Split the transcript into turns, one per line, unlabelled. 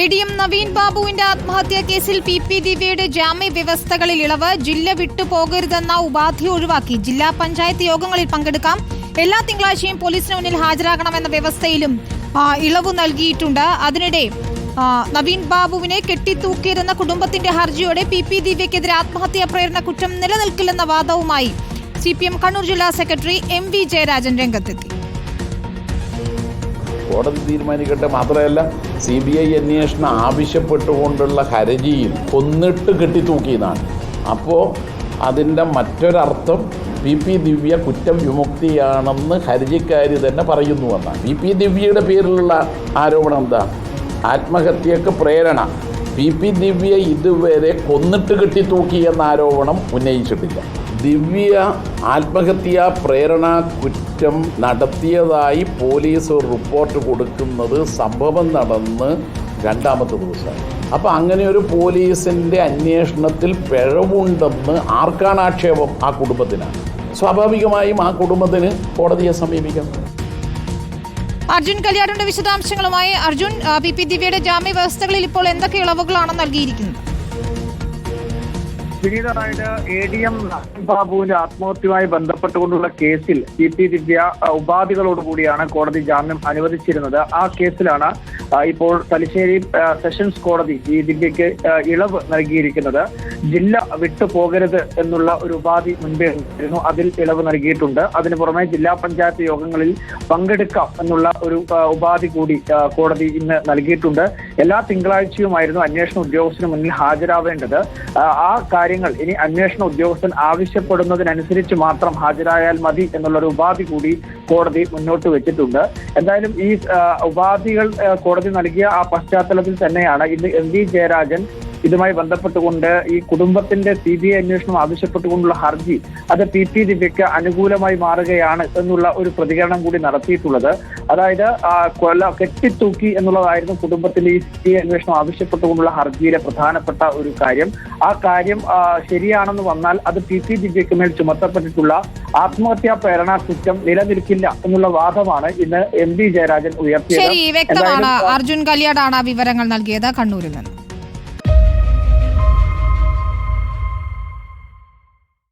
A D M Naveen ബാബുവിന്റെ ആത്മഹത്യാ കേസിൽ പി പി ദിവ്യയുടെ ജാമ്യ വ്യവസ്ഥകളിൽ ഇളവ് ജില്ല വിട്ടുപോകരുതെന്ന ഉപാധി ഒഴിവാക്കി ജില്ലാ പഞ്ചായത്ത് യോഗങ്ങളിൽ പങ്കെടുക്കാം. എല്ലാ തിങ്കളാഴ്ചയും പോലീസിന് മുന്നിൽ ഹാജരാകണമെന്ന വ്യവസ്ഥയിലും ഇളവ് നൽകിയിട്ടുണ്ട്. അതിനിടെ നവീൻ ബാബുവിനെ കെട്ടിത്തൂക്കിയതെന്ന കുടുംബത്തിന്റെ ഹർജിയോടെ പി പി ദിവ്യക്കെതിരെ ആത്മഹത്യാ പ്രേരണ കുറ്റം നിലനിൽക്കില്ലെന്ന വാദവുമായി സി പി എം കണ്ണൂർ ജില്ലാ സെക്രട്ടറി എം വി ജയരാജൻ രംഗത്തെത്തി.
കോടതി തീരുമാനിക്കട്ടെ മാത്രമല്ല സി ബി ഐ അന്വേഷണം ആവശ്യപ്പെട്ടുകൊണ്ടുള്ള ഹർജിയിൽ കൊന്നിട്ട് കെട്ടിത്തൂക്കിയതാണ്. അപ്പോൾ അതിന്റെ മറ്റൊരർത്ഥം പി പി ദിവ്യ കുറ്റം വിമുക്തിയാണെന്ന് ഹർജിക്കാരി തന്നെ പറയുന്നു എന്നാണ്. പി പി ദിവ്യയുടെ പേരിലുള്ള ആരോപണം എന്താ? ആത്മഹത്യക്ക് പ്രേരണ. പി പി ദിവ്യ ഇതുവരെ കൊന്നിട്ട് കെട്ടിത്തൂക്കി എന്ന ആരോപണം ഉന്നയിച്ചിട്ടില്ല. ദിവ്യ ആത്മഹത്യാ പ്രേരണ കുറ്റം നടത്തിയതായി പോലീസ് റിപ്പോർട്ട് കൊടുക്കുന്നത് സംഭവം നടന്ന് രണ്ടാമത്തെ ദിവസമാണ്. അപ്പോൾ അങ്ങനെ ഒരു പോലീസിന്റെ അന്വേഷണത്തിൽ പിഴവുണ്ടെന്ന് ആർക്കാണ് ആക്ഷേപം ആ കുടുംബത്തിനാണ് സ്വാഭാവികമായും ആ കുടുംബത്തിന് കോടതിയെ സമീപിക്കണം.
അർജുൻ കല്യാണിന്റെ വിശദാംശങ്ങളുമായി. അർജുൻ പി പി ദിവ്യയുടെ ജാമ്യ വ്യവസ്ഥകളിൽ ഇപ്പോൾ എന്തൊക്കെ ഇളവുകളാണ് നൽകിയിരിക്കുന്നത്?
അതായത് എ ഡി എം ബാബുവിന്റെ ആത്മഹത്യയുമായി ബന്ധപ്പെട്ടുകൊണ്ടുള്ള കേസിൽ സി പി ദിവ്യ ഉപാധികളോടുകൂടിയാണ് കോടതി ജാമ്യം അനുവദിച്ചിരുന്നത്. ആ കേസിലാണ് ഇപ്പോൾ തലശ്ശേരി സെഷൻസ് കോടതി ഈ ദിവ്യയ്ക്ക് ഇളവ് നൽകിയിരിക്കുന്നത്. ജില്ല വിട്ടുപോകരുത് എന്നുള്ള ഒരു ഉപാധി മുൻപേ ഉണ്ടായിരുന്നു. അതിൽ ഇളവ് നൽകിയിട്ടുണ്ട്. അതിന് പുറമെ ജില്ലാ പഞ്ചായത്ത് യോഗങ്ങളിൽ പങ്കെടുക്കാം എന്നുള്ള ഒരു ഉപാധി കൂടി കോടതി ഇന്ന് നൽകിയിട്ടുണ്ട്. എല്ലാ തിങ്കളാഴ്ചയുമായിരുന്നു അന്വേഷണ ഉദ്യോഗസ്ഥന് മുന്നിൽ ഹാജരാവേണ്ടത്. ആ കാര്യങ്ങൾ ഇനി അന്വേഷണ ഉദ്യോഗസ്ഥൻ ആവശ്യപ്പെടുന്നതിനനുസരിച്ച് മാത്രം ഹാജരായാൽ മതി എന്നുള്ള ഒരു ഉപാധി കൂടി കോടതി മുന്നോട്ട് വെച്ചിട്ടുണ്ട്. എന്തായാലും ഈ ഉപാധികൾ കോടതി നൽകിയ ആ പശ്ചാത്തലത്തിൽ തന്നെയാണ് ഇന്ന് എം വി ജയരാജൻ ഇതുമായി ബന്ധപ്പെട്ടുകൊണ്ട് ഈ കുടുംബത്തിന്റെ സി ബി ഐ അന്വേഷണം ആവശ്യപ്പെട്ടുകൊണ്ടുള്ള ഹർജി അത് പി പി ദിവ്യക്ക് അനുകൂലമായി മാറുകയാണ് എന്നുള്ള ഒരു പ്രതികരണം കൂടി നടത്തിയിട്ടുള്ളത്. അതായത് ആ, കൊല കെട്ടിത്തൂക്കി എന്നുള്ളതായിരുന്നു കുടുംബത്തിന്റെ ഈ സി ബി ഐ അന്വേഷണം ആവശ്യപ്പെട്ടുകൊണ്ടുള്ള ഹർജിയിലെ പ്രധാനപ്പെട്ട ഒരു കാര്യം. ആ കാര്യം ശരിയാണെന്ന് വന്നാൽ അത് പി പി ദിവ്യക്ക് മേൽ ചുമത്തപ്പെട്ടിട്ടുള്ള ആത്മഹത്യാ പ്രേരണ കുറ്റം നിലനിൽക്കില്ല എന്നുള്ള വാദമാണ് ഇന്ന് എം വി ജയരാജൻ ഉയർത്തിയത്.
ശരി വ്യക്തമാണ്. അർജുൻ കല്യാടാണ് വിവരങ്ങൾ നൽകിയത്. കണ്ണൂരിൽ നിന്ന്.